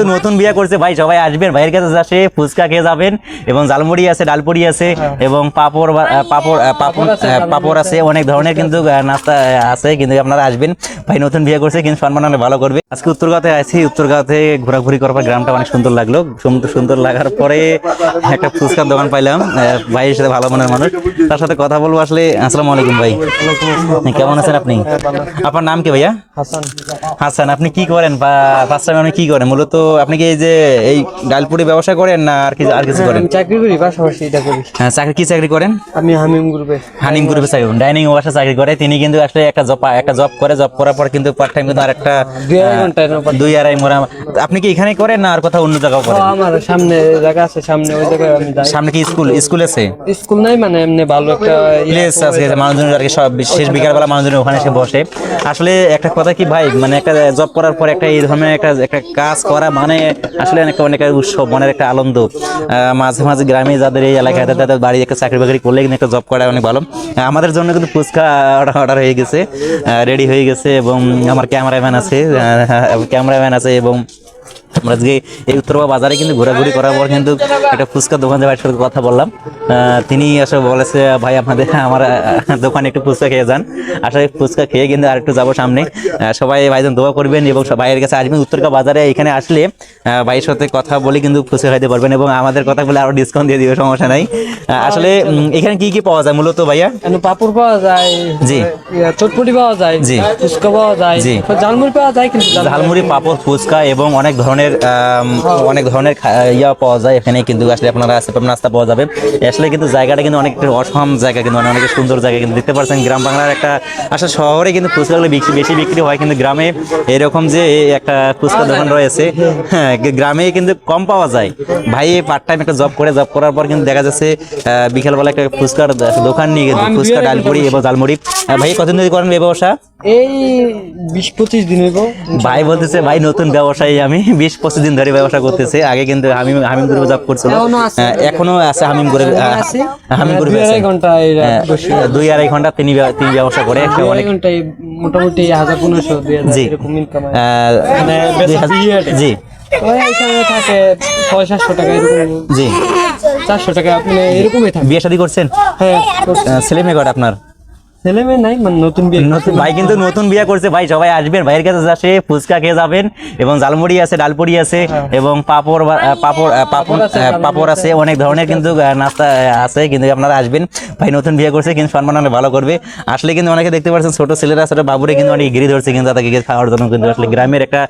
কিন্তু নতুন বিয়ে করছে। ভাই সবাই আসবেন। ভাইয়ের কাছে আসে ফুচকা খেয়ে যাবেন এবং জালমুড়ি আছে ডালপুরি আছে এবং পাপড় পাপড় পাপড় পাপড় আছে অনেক ধরনের কিন্তু নাস্তা আছে। কিন্তু আপনারা আসবেন। ভাই নতুন বিয়ে করছে কিন্তু সম্মান অনেক ভালো করবে। আজকে উত্তরগাঁতে আছি। উত্তরগাঁতে ঘোরাঘুরি করার গ্রামটা অনেক সুন্দর লাগল। সুন্দর সুন্দর লাগার পরে একটা ফুচকার দোকান পাইলাম। ভাইয়ের সাথে ভালো মনের মানুষ। তার সাথে কথা বলব আসলে। আসসালামু আলাইকুম ভাই। কেমন আছেন আপনি? আপনার নাম কি ভাইয়া? হাসান। হাসান আপনি কি করেন? বা ফার্স্ট টাইম আপনি কি করেন? মূলত আপনি কি এই যে এই ডালপুরি ব্যবসা করেন না আর কি আর কিছু করেন? চাকরি করি পাশাপাশি এটা করি। হ্যাঁ চাকরি কি চাকরি করেন? আমি হামিম গ্রুপে। হানিম গ্রুপে চাকরি ডাইনিং ওয়াশে চাকরি করে। তিনি কিন্তু আসলে একটা জব একটা জব করে। জব করার পর কিন্তু পার্ট টাইম কিন্তু আরেকটা দুই আড়াই ঘণ্টা দুই আড়াই আপনি কি এখানে করেন না আর কোথাও অন্য জায়গাও করেন? আমার সামনে জায়গা আছে। সামনে ওই জায়গায় আমি যাই। সামনে কি স্কুল স্কুল আছে? স্কুল নাই মানে এমনি ভালো একটা ইয়ে প্লেস আছে মানুষজন আর কি সব শেষ বিকালবেলা মানুষজন ওখানে এসে বসে। আসলে একটা কথা কি ভাই মানে একটা জব করার পর একটা এই ধরনের একটা একটা কাজ করা মানে আসলে অনেক অনেক উৎসব, মনের একটা আনন্দ। মাঝে মাঝে গ্রামে যাদের এই এলাকায় তাদের বাড়ি একটা চাকরি বাকরি করলে কিন্তু একটা জব করা অনেক ভালো। আমাদের জন্য কিন্তু ফুচকা অর্ডার হয়ে গেছে রেডি হয়ে গেছে এবং আমার ক্যামেরাম্যান আছে ক্যামেরাম্যান আছে এবং আমরা আজকে এই উত্তরবা বাজারে কিন্তু ঘোরাঘুরি করার পর কিন্তু একটা ফুচকা দোকানদার ভাইয়ের সাথে কথা বললাম। তিনি আসলে বলেছে ভাই আপনাদের আমার দোকানে একটু ফুচকা খেয়ে যান। আসলে ফুচকা খেয়ে কিন্তু আর একটু যাব সামনে। সবাই ভাইজন দোয়া করবেন এবং ভাইয়ের কাছে আসবেন। উত্তরকা বাজারে এখানে আসলে ভাইয়ের সাথে কথা বলে কিন্তু ফুচকা খাইতে পারবেন এবং আমাদের কথা বলে আরও ডিসকাউন্ট দিয়ে দিবে সমস্যা নাই। আসলে এখানে কি কি পাওয়া যায় মূলত ভাইয়া? পাপড় পাওয়া যায় জি। চটপটি পাওয়া যায় জি। ফুচকা পাওয়া যায় জি। ঝালমুড়ি পাওয়া যায় কিন্তু ঝালমুড়ি পাপড় ফুচকা এবং অনেক ধরনের আম, অনেক ধরনের ইয়া পাওয়া যায় এখানে কিন্তু আসলে আপনারা আসতে পারবেন নাস্তা পাওয়া যাবে। আসলে কিন্তু জায়গাটা কিন্তু অনেক অসম জায়গা কিন্তু অনেক সুন্দর জায়গা কিন্তু দেখতে পাচ্ছেন গ্রাম বাংলার একটা আসলে শহরে কিন্তু ফুচকাগুলো বেশি বেশি বিক্রি হয় কিন্তু গ্রামে এরকম যে একটা ফুচকা দোকান রয়েছে হ্যাঁ গ্রামে কিন্তু কম পাওয়া যায়। ভাই পার্ট টাইম একটা জব করে জব করার পর কিন্তু দেখা যাচ্ছে বিকেলবেলা একটা ফুচকার দোকান নিয়ে ফুচকা ডালপুরি এবং ঝালমুড়ি। আহ, ভাই কতদিন ধরে করেন এই ব্যবসা? এই বিশ পঁচিশ দিন হইব। ভাই বলতেছে ভাই নতুন ব্যবসায়ী আমি। বিশ পঁচিশ দিন ধরে ব্যবসা করতেছে। আগে কিন্তু হামিম হামিম গ্রুপে জব করছিল। এখনও আছে। হ্যাঁ, হামিম গ্রুপে হামিম দুই গ্রুপে আড়াই ঘণ্টা এরা হ্যাঁ। দুই আড়াই ঘণ্টা তিনি তিনি ব্যবসা করে একটা অনেক ঘন্টায় মোটামুটি হাজার পনেরোশো দুই হাজার জি। এরকম ইনকাম হয়। আহ, মানে। জি। থাকে ছয় সাতশো টাকা এরকম। জি। চারশো টাকা আপনি এরকমই থাকে। বিয়ে শাদী করছেন? হ্যাঁ ছেলে মেয়ে কটা আপনার? ছেলে মেয়ে নাই মানে নতুন বিয়ে নতুন ভাই কিন্তু নতুন বিয়ে করছে। ভাই সবাই আসবেন। ভাইয়ের কাছে আসে ফুচকা খেয়ে যাবেন এবং জালমুড়ি আছে ডালপুরি আছে এবং পাপড় বা- আহ, পাপড় পাপড় হ্যাঁ। আছে, পাপড় আছে। অনেক ধরনের কিন্তু নাস্তা আছে। কিন্তু আপনারা আসবেন। ভাই নতুন বিয়ে করছে কিন্তু সম্মান অনেক ভালো করবে। আসলে কিন্তু অনেকে দেখতে পাচ্ছেন ছোট ছেলেরা ছোট বাবুরে কিন্তু অনেক গিরি ধরছে কিন্তু তাদেরকে খাওয়ার জন্য। কিন্তু আসলে গ্রামের একটা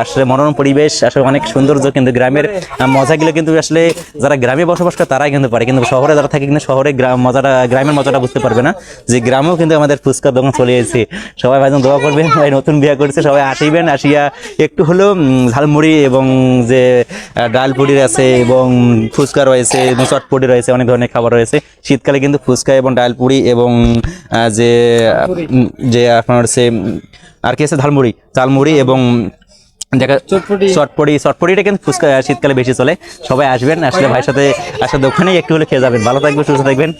আসলে মনোরম পরিবেশ আসলে অনেক সৌন্দর্য কিন্তু গ্রামের মজাগুলো কিন্তু আসলে যারা গ্রামে বসবাস করে তারাই কিন্তু পারে। কিন্তু শহরে যারা থাকে কিন্তু শহরে গ্রাম মজাটা গ্রামের মজাটা বুঝতে পারবে না। যে গ্রামেও কিন্তু আমাদের ফুচকার দোকান চলে এসেছে। সবাই ভাইজন দোয়া করবেন ভাই নতুন বিয়ে করছে সবাই আসিবেন আসিয়া একটু উম, ঝালমুড়ি এবং যে ডাল পুরি আছে এবং ফুচকা রয়েছে এবং চটপটি রয়েছে অনেক ধরনের খাবার রয়েছে। শীতকালে কিন্তু ফুচকা এবং ডাল পুরি এবং যে যে আপনার হচ্ছে আর কি আছে? ঝালমুড়ি ঝালমুড়ি এবং দেখা চটপটি। চটপটি চটপটিটা কিন্তু ফুচকা শীতকালে বেশি চলে। সবাই আসবেন আসলে ভাইয়ের সাথে আসলে দোকানেই একটু হলে খেয়ে যাবেন। ভালো থাকবেন সুস্থ থাকবেন।